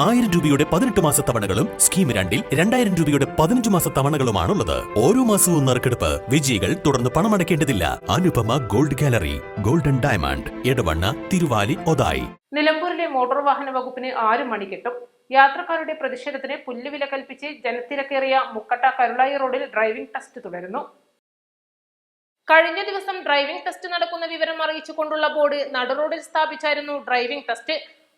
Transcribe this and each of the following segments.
ആയിരം രൂപയുടെ പതിനെട്ട് മാസ തവണകളും സ്കീം രണ്ടിൽ രണ്ടായിരം രൂപയുടെ പതിനഞ്ച് മാസ തവണകളുമാണുള്ളത്. ഓരോ മാസവും നറുക്കെടുപ്പ് വിജയികൾ തുടർന്ന് പണമടയ്ക്കേണ്ടതില്ല. Anupama gold gallery golden diamond Edavanna Thiruvali Othayi. നിലമ്പൂരിലെ മോട്ടോർ വാഹന വകുപ്പിന് ആറ് മണി കിട്ടും. യാത്രക്കാരുടെ പ്രതിഷേധത്തിന് പുല്ലുവില കൽപ്പിച്ച് ജനത്തിരക്കേറിയ മുക്കട്ട കരുളായി റോഡിൽ ഡ്രൈവിംഗ് ടെസ്റ്റ് തുടരുന്നു. കഴിഞ്ഞ ദിവസം ഡ്രൈവിംഗ് ടെസ്റ്റ് നടക്കുന്ന വിവരം അറിയിച്ചുകൊണ്ടുള്ള ബോർഡ് നടുറോഡിൽ സ്ഥാപിച്ചായിരുന്നു ഡ്രൈവിംഗ് ടെസ്റ്റ്.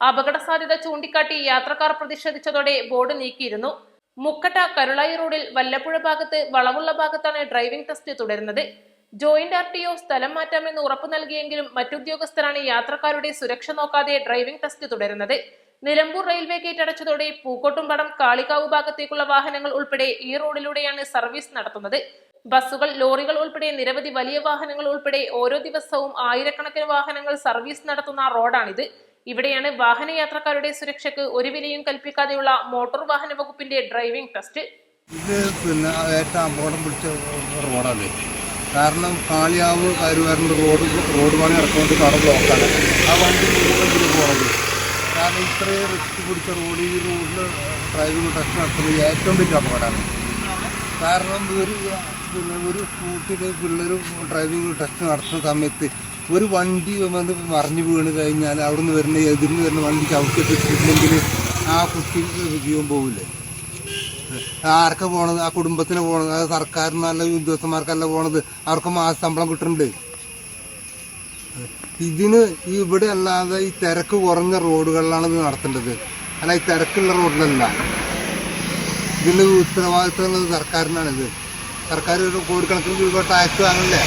അപകട സാധ്യത ചൂണ്ടിക്കാട്ടി യാത്രക്കാർ പ്രതിഷേധിച്ചതോടെ ബോർഡ് നീക്കിയിരുന്നു. മുക്കട്ട കരുളായി റോഡിൽ വല്ലപ്പുഴ ഭാഗത്ത് വളവുള്ള ഭാഗത്താണ് ഡ്രൈവിംഗ് ടെസ്റ്റ് തുടരുന്നത്. ജോയിന്റ് ആർ ടി ഒ സ്ഥലം മാറ്റാമെന്ന് ഉറപ്പു നൽകിയെങ്കിലും മറ്റുദ്യോഗസ്ഥരാണ് യാത്രക്കാരുടെ സുരക്ഷ നോക്കാതെ ഡ്രൈവിംഗ് ടെസ്റ്റ് തുടരുന്നത്. നിലമ്പൂർ റെയിൽവേ ഗേറ്റ് അടച്ചതോടെ പൂക്കോട്ടുംപടം കാളികാവ് ഭാഗത്തേക്കുള്ള വാഹനങ്ങൾ ഉൾപ്പെടെ ഈ റോഡിലൂടെയാണ് സർവീസ് നടത്തുന്നത്. ബസ്സുകൾ ലോറികൾ ഉൾപ്പെടെ നിരവധി വലിയ വാഹനങ്ങൾ ഉൾപ്പെടെ ഓരോ ദിവസവും ആയിരക്കണക്കിന് വാഹനങ്ങൾ സർവീസ് നടത്തുന്ന റോഡാണിത്. ഇവിടെയാണ് വാഹനയാത്രക്കാരുടെ സുരക്ഷയ്ക്ക് ഒരു വിലയും കൽപ്പിക്കാതെയുള്ള മോട്ടോർ വാഹന വകുപ്പിന്റെ ഡ്രൈവിംഗ് ടെസ്റ്റ്. ഇത് പിന്നെ ഏറ്റവും അപകടം പിടിച്ച റോഡാണ് കാരണം കാളിയാവ് കരുവാറിന്റെ റോഡ് റോഡ് പണി ഇറക്കുന്നത് കട ബ്ലോക്കാണ്. ആ വണ്ടി മുഴുവൻ പോകണത് കാരണം ഇത്രയും റിസ്ക് പിടിച്ച റോഡ് ഈ റോഡിൽ ഡ്രൈവിംഗ് ടെസ്റ്റ് നടത്തുന്നത് ഏറ്റവും വലിയ അപകടമാണ്. കാരണം ഒരു പിന്നെ ഒരു സ്കൂട്ടിയിൽ പിള്ളേർ ഡ്രൈവിംഗ് ടെസ്റ്റ് നടത്തുന്ന സമയത്ത് ഒരു വണ്ടി വന്ന് മറിഞ്ഞു വീണ് കഴിഞ്ഞാൽ അവിടുന്ന് വരുന്ന എതിർന്ന് വരുന്ന വണ്ടി ചവിട്ടിട്ടില്ലെങ്കിൽ ആ കുട്ടിക്ക് ജീവൻ പോവില്ലേ? ആർക്കാ പോണത്? ആ കുടുംബത്തിന് പോണത്? അത് സർക്കാരിനല്ല ഉദ്യോഗസ്ഥന്മാർക്കല്ല പോണത്? അവർക്ക് മാസ ശമ്പളം കിട്ടുന്നുണ്ട്. ഇതിന് ഇവിടെ അല്ലാതെ ഈ തിരക്ക് കുറഞ്ഞ റോഡുകളിലാണ് ഇത് നടത്തേണ്ടത്. അല്ല ഈ തിരക്കുള്ള റോഡിലല്ല. ഇതിന്റെ ഉത്തരവാദിത്തമുള്ളത് സർക്കാരിനാണിത്. സർക്കാർ ഒരു കോടിക്കണക്കിന് രൂപ ടാക്സ് വാങ്ങണ്ടേ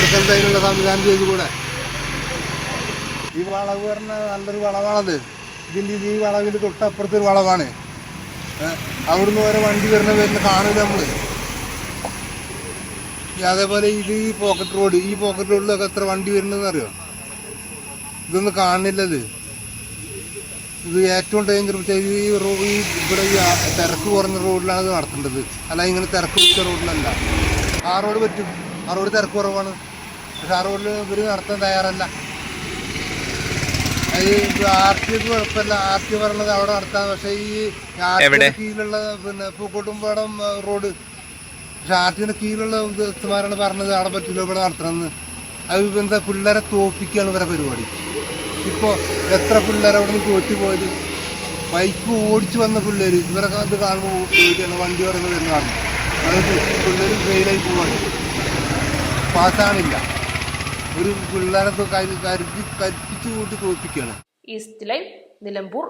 ഇവർക്ക് എന്താ അതിനുള്ള സംവിധാനം ചെയ്തുകൂടെ? ഈ വളവ് പറഞ്ഞ നല്ലൊരു വളവാണത്. ഇതിന്റെ ഈ വളവിൽ തൊട്ടപ്പുറത്തൊരു വളവാണ്. ഏ, അവിടുന്ന് വരെ വണ്ടി വരുന്ന വരുന്ന കാണില്ല നമ്മൾ അതേപോലെ ഇത് ഈ പോക്കറ്റ് റോഡ് ഈ പോക്കറ്റ് റോഡിലൊക്കെ എത്ര വണ്ടി വരുന്നതെന്ന് അറിയോ? ഇതൊന്നും കാണില്ലത്. ഇത് ഏറ്റവും ഡേഞ്ചർ ഈ റോ ഈ ഇവിടെ ഈ തിരക്ക് കുറഞ്ഞ റോഡിലാണ് ഇത് നടത്തേണ്ടത്. അല്ല ഇങ്ങനെ തിരക്ക് പിടിച്ച റോഡിലല്ല ആ റോഡ് പറ്റും. ആ റോഡ് തിരക്ക് കുറവാണ്. പക്ഷെ ആ റോഡിൽ ഇവർ നടത്താൻ തയ്യാറല്ല. അത് ആർ ടി ഒക്കെ കുഴപ്പമില്ല. ആർ ടി പറഞ്ഞത് അവിടെ നടത്താം. പക്ഷേ ഈ ആർ ടി കീഴിലുള്ള പിന്നെ പൂക്കോട്ടുംപാടം റോഡ്. പക്ഷെ ആർ ടിയുടെ കീഴിലുള്ള ഉദ്യോഗസ്ഥന്മാരാണ് പറഞ്ഞത് അവിടെ പറ്റില്ല ഇവിടെ നടത്തണമെന്ന്. അത് എന്താ പിള്ളേരെ തോപ്പിക്കുകയാണ് ഇവരെ പരിപാടി. ഇപ്പോൾ എത്ര പിള്ളേരെ അവിടെ നിന്ന് തോറ്റു പോയത്? ബൈക്ക് ഓടിച്ചു വന്ന പിള്ളേർ ഇവരൊക്കെ അത് കാണുമ്പോൾ പേടിയാണ്. വണ്ടി പറയുന്നത് വരുന്ന കാണും പിള്ളേർ ഫെയിലായി പോവാണ്. പാസ്സാണില്ല ഒരു പിള്ളേരെ കരുതി കരുപ്പിച്ച് കൂട്ടി തോൽപ്പിക്കുകയാണ് east live Nilambur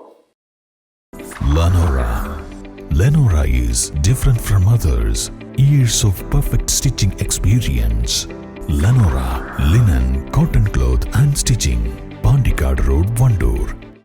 Lenora. Lenora is different from others. Years of perfect stitching experience. Lenora linen, cotton cloth and stitching. Pandikad Road, Vandoor.